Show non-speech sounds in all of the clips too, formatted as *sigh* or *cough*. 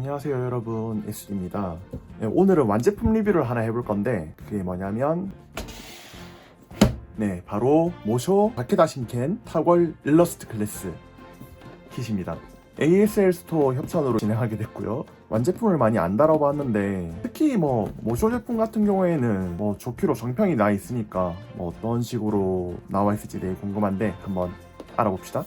안녕하세요 여러분. 에스입니다. 네, 오늘은 완제품 리뷰를 하나 해볼 건데 그게 뭐냐면 네 바로 모쇼 다케다 신켄 타걸 일러스트 클래스 킷입니다. ASL 스토어 협찬으로 진행하게 됐고요. 완제품을 많이 안 달아봤는데 특히 뭐 모쇼 제품 같은 경우에는 뭐 좋기로 정평이 나 있으니까 뭐 어떤 식으로 나와 있을지 되게 궁금한데 한번 알아봅시다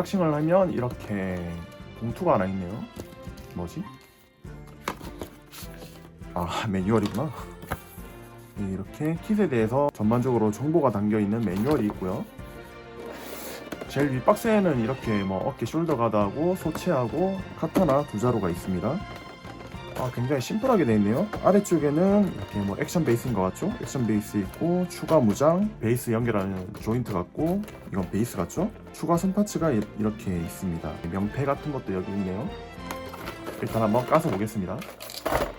언박싱을 하면 이렇게 봉투가 하나 있네요. 뭐지? 아 매뉴얼이구나. 네, 이렇게 킷에 대해서 전반적으로 정보가 담겨 있는 매뉴얼이 있고요. 제일 윗박스에는 이렇게 뭐 어깨 숄더 가드하고 소체하고 카타나 두 자루가 있습니다. 아, 굉장히 심플하게 되어 있네요. 아래쪽에는 이렇게 뭐 액션 베이스인 것 같죠? 액션 베이스 있고 추가 무장, 베이스 연결하는 조인트 같고 이건 베이스 같죠? 추가 손파츠가 이- 이렇게 있습니다. 명패 같은 것도 여기 있네요. 일단 한번 까서 보겠습니다.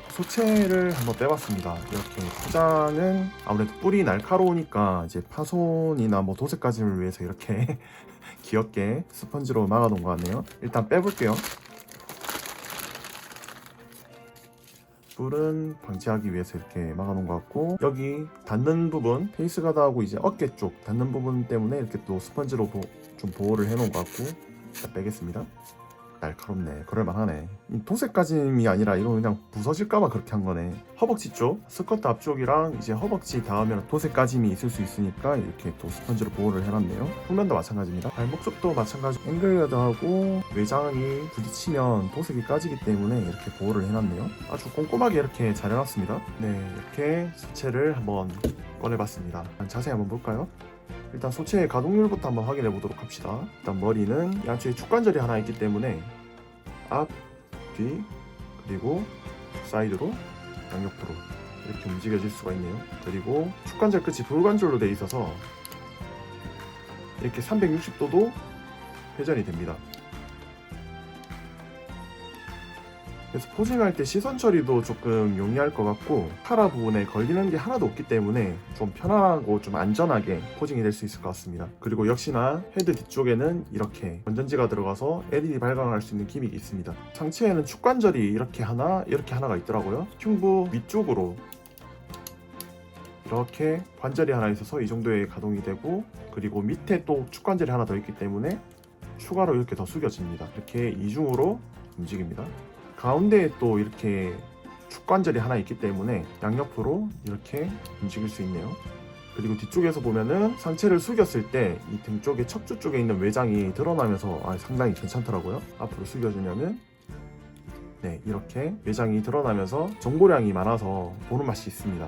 소체를 한번 빼봤습니다. 이렇게 포장은 아무래도 뿔이 날카로우니까 이제 파손이나 뭐 도색까지를 위해서 이렇게 *laughs* 귀엽게 스펀지로 막아놓은 것 같네요. 일단 빼볼게요. 뿔은 방지하기 위해서 이렇게 막아놓은 것 같고 여기 닿는 부분 페이스 가드하고 이제 어깨 쪽 닿는 부분 때문에 이렇게 또 스펀지로 보- 좀 보호를 해놓은 것 같고 자, 빼겠습니다 날카롭네. 그럴만하네. 이 도색까짐이 아니라 이거 그냥 부서질까봐 그렇게 한 거네. 허벅지 쪽 스커트 앞쪽이랑 이제 허벅지 닿으면 도색까짐이 있을 수 있으니까 이렇게 또 스펀지로 보호를 해놨네요. 후면도 마찬가지입니다. 발목 쪽도 마찬가지. 앵글 가드하고 외장이 부딪히면 도색이 까지기 때문에 이렇게 보호를 해놨네요. 아주 꼼꼼하게 이렇게 잘 해놨습니다. 네 이렇게 소체를 한번 꺼내봤습니다. 자세히 한번 볼까요? 일단 소체의 가동률부터 한번 확인해 보도록 합시다. 일단 머리는 양쪽에 축관절이 하나 있기 때문에 앞, 뒤, 그리고 사이드로 양옆으로 이렇게 움직여질 수가 있네요. 그리고 축관절 끝이 돌관절로 되어 있어서 이렇게 360도도 회전이 됩니다. 그래서 포징할 때 시선 처리도 조금 용이할 것 같고 카라 부분에 걸리는 게 하나도 없기 때문에 좀 편안하고 좀 안전하게 포징이 될 수 있을 것 같습니다. 그리고 역시나 헤드 뒤쪽에는 이렇게 건전지가 들어가서 LED 발광할 수 있는 기믹이 있습니다. 상체에는 축관절이 이렇게 하나, 이렇게 하나가 있더라고요. 흉부 위쪽으로 이렇게 관절이 하나 있어서 이 정도의 가동이 되고 그리고 밑에 또 축관절이 하나 더 있기 때문에 추가로 이렇게 더 숙여집니다. 이렇게 이중으로 움직입니다. 가운데에 또 이렇게 축관절이 하나 있기 때문에 양옆으로 이렇게 움직일 수 있네요. 그리고 뒤쪽에서 보면은 상체를 숙였을 때 이 등 쪽에 척추 쪽에 있는 외장이 드러나면서 아, 상당히 괜찮더라고요. 앞으로 숙여주면은 네 이렇게 외장이 드러나면서 정보량이 많아서 보는 맛이 있습니다.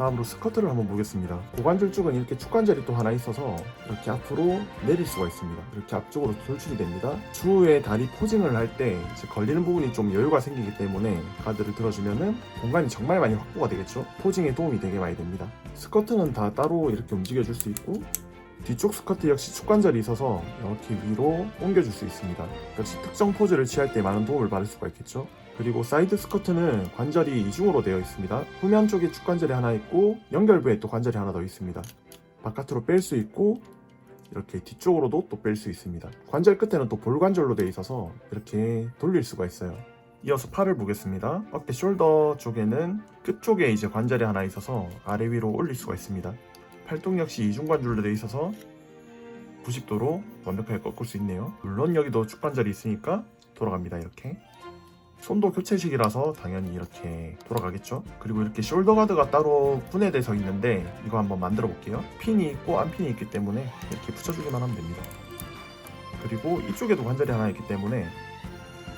다음으로 스커트를 한번 보겠습니다. 고관절 쪽은 이렇게 축관절이 또 하나 있어서 이렇게 앞으로 내릴 수가 있습니다. 이렇게 앞쪽으로 돌출이 됩니다. 추후에 다리 포징을 할 때 걸리는 부분이 좀 여유가 생기기 때문에 가드를 들어주면은 공간이 정말 많이 확보가 되겠죠. 포징에 도움이 되게 많이 됩니다. 스커트는 다 따로 이렇게 움직여줄 수 있고 뒤쪽 스커트 역시 축관절이 있어서 이렇게 위로 옮겨줄 수 있습니다. 역시 특정 포즈를 취할 때 많은 도움을 받을 수가 있겠죠. 그리고 사이드 스커트는 관절이 이중으로 되어 있습니다. 후면 쪽에 축관절이 하나 있고 연결부에 또 관절이 하나 더 있습니다. 바깥으로 뺄 수 있고 이렇게 뒤쪽으로도 또 뺄 수 있습니다. 관절 끝에는 또 볼관절로 되어 있어서 이렇게 돌릴 수가 있어요. 이어서 팔을 보겠습니다. 어깨 숄더 쪽에는 끝쪽에 이제 관절이 하나 있어서 아래 위로 올릴 수가 있습니다. 팔뚝 역시 이중관절로 되어 있어서 90도로 완벽하게 꺾을 수 있네요. 물론 여기도 축관절이 있으니까 돌아갑니다. 이렇게. 손도 교체식이라서 당연히 이렇게 돌아가겠죠. 그리고 이렇게 숄더 가드가 따로 분해돼서 있는데 이거 한번 만들어 볼게요. 핀이 있고 안 핀이 있기 때문에 이렇게 붙여주기만 하면 됩니다. 그리고 이쪽에도 관절이 하나 있기 때문에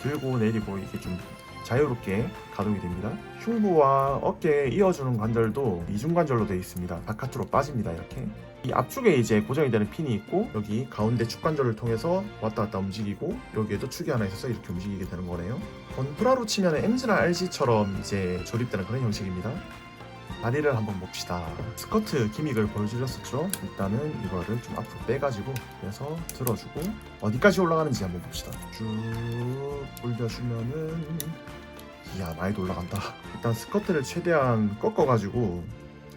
들고 내리고 이게 좀 자유롭게 가동이 됩니다. 흉부와 어깨에 이어주는 관절도 이중관절로 되어 있습니다. 바깥으로 빠집니다. 이렇게. 이 앞쪽에 이제 고정이 되는 핀이 있고 여기 가운데 축관절을 통해서 왔다 갔다 움직이고 여기에도 축이 하나 있어서 이렇게 움직이게 되는 거네요. 건프라로 치면 MG나 RG처럼 이제 조립되는 그런 형식입니다. 다리를 한번 봅시다. 스커트 기믹을 보여주셨었죠? 일단은 이거를 좀 앞으로 빼가지고 그래서 들어주고 어디까지 올라가는지 한번 봅시다. 쭉 올려주면은 이야 많이 올라간다. 일단 스커트를 최대한 꺾어가지고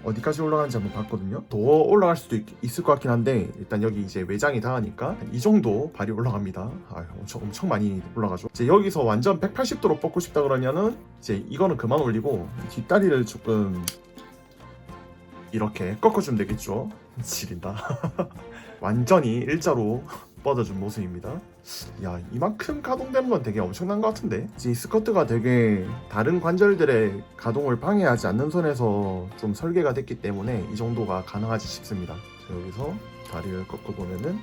어디까지 올라가는지 한번 봤거든요. 더 올라갈 수도 있, 을것 같긴 한데 일단 여기 이제 외장이 닿으니까 이 정도 발이 올라갑니다. 아, 엄청 엄청 많이 올라가죠. 이제 여기서 완전 180도로 뻗고 싶다 그러냐는 이제 이거는 그만 올리고 뒷다리를 조금 이렇게 꺾어주면 되겠죠. 지린다. *laughs* 완전히 일자로 뻗어준 모습입니다. 야 이만큼 가동되는 건 되게 엄청난 것 같은데 이 스커트가 되게 다른 관절들의 가동을 방해하지 않는 선에서 좀 설계가 됐기 때문에 이 정도가 가능하지 싶습니다 자, 여기서 다리를 꺾어 보면은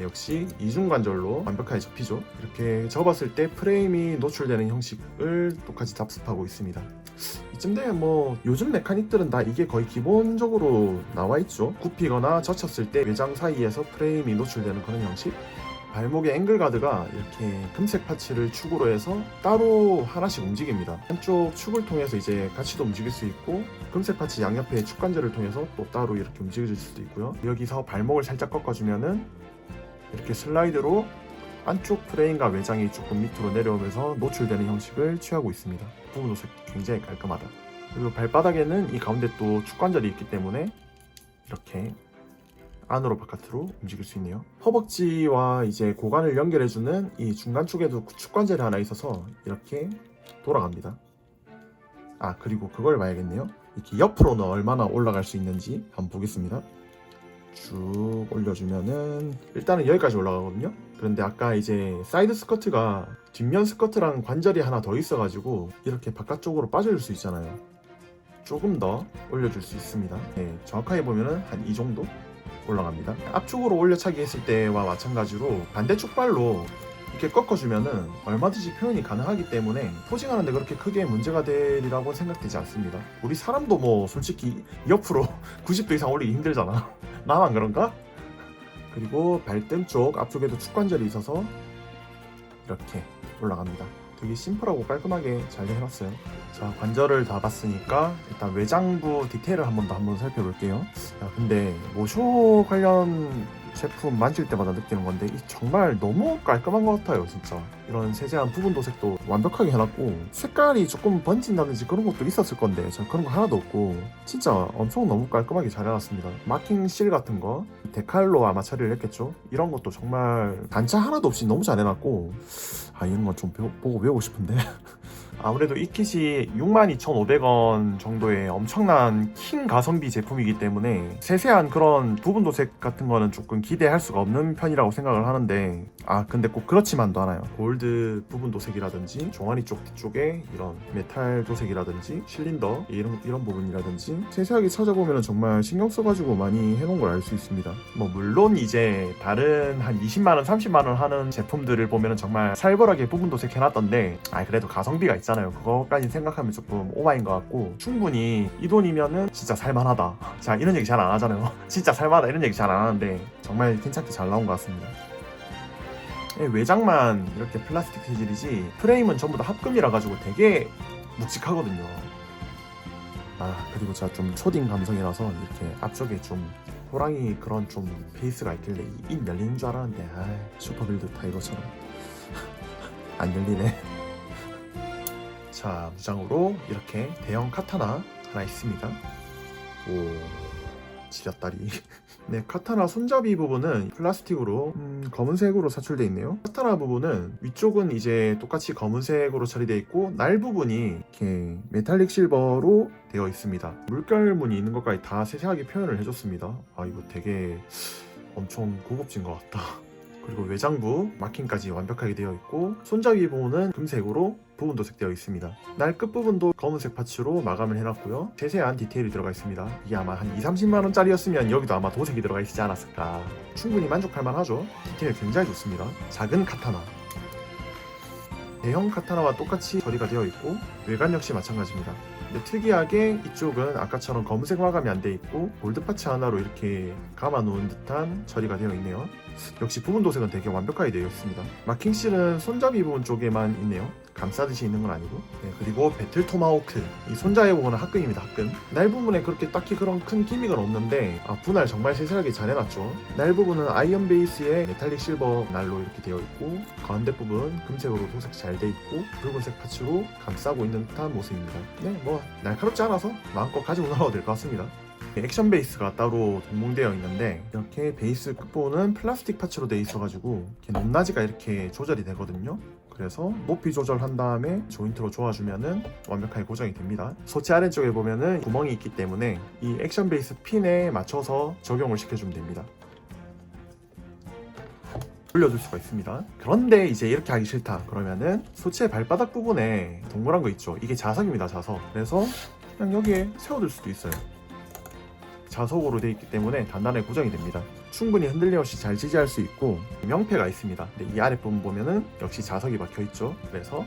역시 이중 관절로 완벽하게 접히죠 이렇게 접었을 때 프레임이 노출되는 형식을 똑같이 답습하고 있습니다 이쯤 되면 뭐 요즘 메카닉들은 다 이게 거의 기본적으로 나와 있죠 굽히거나 젖혔을 때 외장 사이에서 프레임이 노출되는 그런 형식 발목의 앵글 가드가 이렇게 금색 파츠를 축으로 해서 따로 하나씩 움직입니다. 한쪽 축을 통해서 이제 같이도 움직일 수 있고 금색 파츠 양옆에 축관절을 통해서 또 따로 이렇게 움직여줄 수도 있고요. 여기서 발목을 살짝 꺾어주면은 이렇게 슬라이드로 안쪽 프레임과 외장이 조금 밑으로 내려오면서 노출되는 형식을 취하고 있습니다. 부분 도색 굉장히 깔끔하다. 그리고 발바닥에는 이 가운데 또 축관절이 있기 때문에 이렇게 안으로 바깥으로 움직일 수 있네요. 허벅지와 이제 고관을 연결해주는 이 중간 쪽에도 축관절이 하나 있어서 이렇게 돌아갑니다. 아 그리고 그걸 봐야겠네요. 이렇게 옆으로는 얼마나 올라갈 수 있는지 한번 보겠습니다. 쭉 올려주면은 일단은 여기까지 올라가거든요. 그런데 아까 이제 사이드 스커트가 뒷면 스커트랑 관절이 하나 더 있어가지고 이렇게 바깥쪽으로 빠져줄 수 있잖아요. 조금 더 올려줄 수 있습니다. 네, 정확하게 보면은 한 이 정도 올라갑니다. 앞쪽으로 올려차기 했을 때와 마찬가지로 반대쪽 발로 이렇게 꺾어주면은 얼마든지 표현이 가능하기 때문에 포징하는데 그렇게 크게 문제가 되리라고 생각되지 않습니다. 우리 사람도 뭐 솔직히 옆으로 *laughs* 90도 이상 올리기 힘들잖아. 나만 그런가? 그리고 발등 쪽 앞쪽에도 축관절이 있어서 이렇게 올라갑니다. 되게 심플하고 깔끔하게 잘 해놨어요. 자 관절을 다 봤으니까 일단 외장부 디테일을 한 번 더 한번 살펴볼게요. 야 근데 모쇼 관련 제품 만질 때마다 느끼는 건데 이 정말 너무 깔끔한 것 같아요 진짜. 이런 세세한 부분 도색도 완벽하게 해놨고 색깔이 조금 번진다든지 그런 것도 있었을 건데 저 그런 거 하나도 없고 진짜 엄청 너무 깔끔하게 잘 해놨습니다. 마킹 실 같은 거 데칼로 아마 처리를 했겠죠? 이런 것도 정말 단차 하나도 없이 너무 잘 해놨고 아 이런 건 좀 보고 배우고 싶은데 *laughs* 아무래도 이 킷이 62,500원 정도의 엄청난 킹 가성비 제품이기 때문에 세세한 그런 부분 도색 같은 거는 조금 기대할 수가 없는 편이라고 생각을 하는데 아 근데 꼭 그렇지만도 않아요. 골드 부분 도색이라든지 종아리 쪽 뒤쪽에 이런 메탈 도색이라든지 실린더 이런 이런 부분이라든지 세세하게 찾아보면 정말 신경 써가지고 많이 해놓은 걸 알 수 있습니다. 뭐 물론 이제 다른 한 20만원 30만원 하는 제품들을 보면 정말 살벌하게 부분 도색 해놨던데 아 그래도 가성비가 있잖아요. 그거까지 생각하면 조금 오바인 것 같고 충분히 이 돈이면은 진짜 살만하다. 자 이런 얘기 잘 안 하잖아요. *laughs* 진짜 살만하다 이런 얘기 잘 안 하는데 정말 괜찮게 잘 나온 것 같습니다. 예, 외장만 이렇게 플라스틱 재질이지 프레임은 전부 다 합금이라 가지고 되게 묵직하거든요. 아 그리고 제가 좀 초딩 감성이라서 이렇게 앞쪽에 좀 호랑이 그런 좀 베이스가 있길래 이- 입 열리는 줄 알았는데 아 슈퍼빌드 타이거처럼. *laughs* 안 열리네 자 무장으로 이렇게 대형 카타나 하나 있습니다. 오 지렸다리. *laughs* 네 카타나 손잡이 부분은 플라스틱으로 음, 검은색으로 사출되어 있네요. 카타나 부분은 위쪽은 이제 똑같이 검은색으로 처리되어 있고 날 부분이 이렇게 메탈릭 실버로 되어 있습니다. 물결무늬 있는 것까지 다 세세하게 표현을 해줬습니다. 아 이거 되게 엄청 고급진 것 같다. *laughs* 그리고 외장부 마킹까지 완벽하게 되어 있고 손잡이 부분은 금색으로 부분 도 색되어 있습니다. 날 끝부분도 검은색 파츠로 마감을 해놨고요. 세세한 디테일이 들어가 있습니다. 이게 아마 한 2, 30만 원 짜리였으면 여기도 아마 도색이 들어가 있지 않았을까. 충분히 만족할 만하죠. 디테일 굉장히 좋습니다. 작은 카타나. 대형 카타나와 똑같이 처리가 되어 있고 외관 역시 마찬가지입니다. 근데 특이하게 이쪽은 아까처럼 검은색 마감이 안 돼 있고 골드 파츠 하나로 이렇게 감아 놓은 듯한 처리가 되어 있네요. 역시 부분 도색은 되게 완벽하게 되어 있습니다. 마킹 실은 손잡이 부분 쪽에만 있네요. 감싸듯이 있는 건 아니고. 네, 그리고 배틀 토마호크. 이 손잡이 부분은 합금입니다. 합금. 날 부분에 그렇게 딱히 그런 큰 기믹은 없는데 아, 분할 정말 세세하게 잘 해놨죠. 날 부분은 아이언 베이스에 메탈릭 실버 날로 이렇게 되어 있고 가운데 부분 금색으로 도색 잘 돼 있고 붉은색 파츠로 감싸고 있는 듯한 모습입니다. 네, 뭐 날카롭지 않아서 마음껏 가지고 놀아도 될 것 같습니다. 액션 베이스가 따로 동봉되어 있는데 이렇게 베이스 끝부분은 플라스틱 파츠로 되어 있어가지고 높낮이가 이렇게 조절이 되거든요. 그래서 높이 조절한 다음에 조인트로 조아주면은 완벽하게 고정이 됩니다. 소치 아래쪽에 보면은 구멍이 있기 때문에 이 액션 베이스 핀에 맞춰서 적용을 시켜주면 됩니다. 올려줄 수가 있습니다. 그런데 이제 이렇게 하기 싫다 그러면은 소치의 발바닥 부분에 동그란 거 있죠. 이게 자석입니다. 자석. 그래서 그냥 여기에 세워둘 수도 있어요. 자석으로 되어 있기 때문에 단단하게 고정이 됩니다. 충분히 흔들림 없이 잘 지지할 수 있고 명패가 있습니다. 근데 이 아랫부분 보면은 역시 자석이 박혀 있죠. 그래서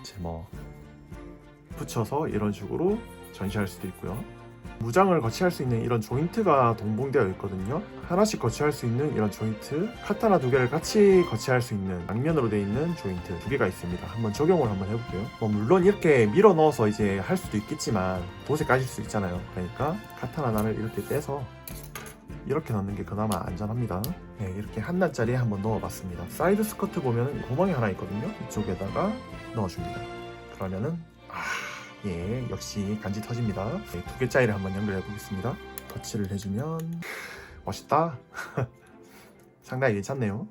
이제 뭐 붙여서 이런 식으로 전시할 수도 있고요. 무장을 거치할 수 있는 이런 조인트가 동봉되어 있거든요. 하나씩 거치할 수 있는 이런 조인트, 카타나 두 개를 같이 거치할 수 있는 양면으로 되어 있는 조인트 두 개가 있습니다. 한번 적용을 한번 해볼게요. 뭐 물론 이렇게 밀어 넣어서 이제 할 수도 있겠지만 도색 까질 수 있잖아요. 그러니까 카타나 하나를 이렇게 떼서 이렇게 넣는 게 그나마 안전합니다. 네, 이렇게 한 단짜리에 한번 넣어봤습니다. 사이드 스커트 보면은 구멍이 하나 있거든요. 이쪽에다가 넣어줍니다. 그러면은 아, 예, 역시 간지 터집니다. 네, 두 개짜리를 한번 연결해 보겠습니다. 터치를 해주면 멋있다. *laughs* 상당히 괜찮네요.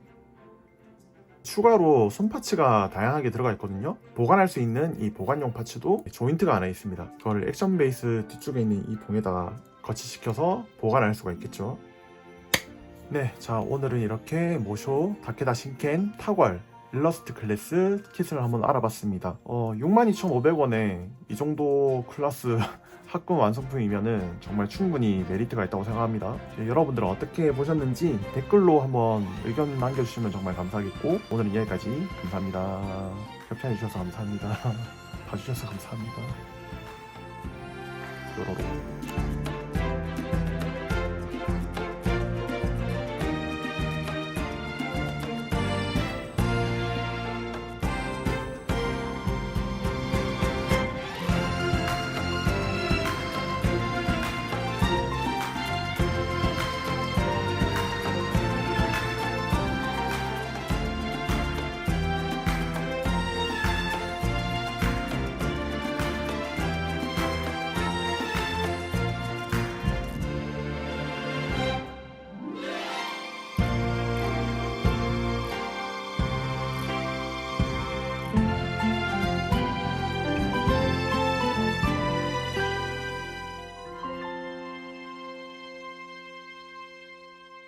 추가로 손 파츠가 다양하게 들어가 있거든요. 보관할 수 있는 이 보관용 파츠도 조인트가 하나 있습니다. 그걸 액션 베이스 뒤쪽에 있는 이 봉에다가 거치시켜서 보관할 수가 있겠죠. 네, 자 오늘은 이렇게 모쇼 다케다 신켄 타괄 일러스트 클래스 킷을 한번 알아봤습니다. 어, 62,500원에 이 정도 클래스 합금 *laughs* 완성품이면은 정말 충분히 메리트가 있다고 생각합니다. 이제 여러분들은 어떻게 보셨는지 댓글로 한번 의견 남겨주시면 정말 감사하겠고 오늘은 여기까지 감사합니다. 협찬해 주셔서 감사합니다. *laughs* 봐주셔서 감사합니다. 요로로.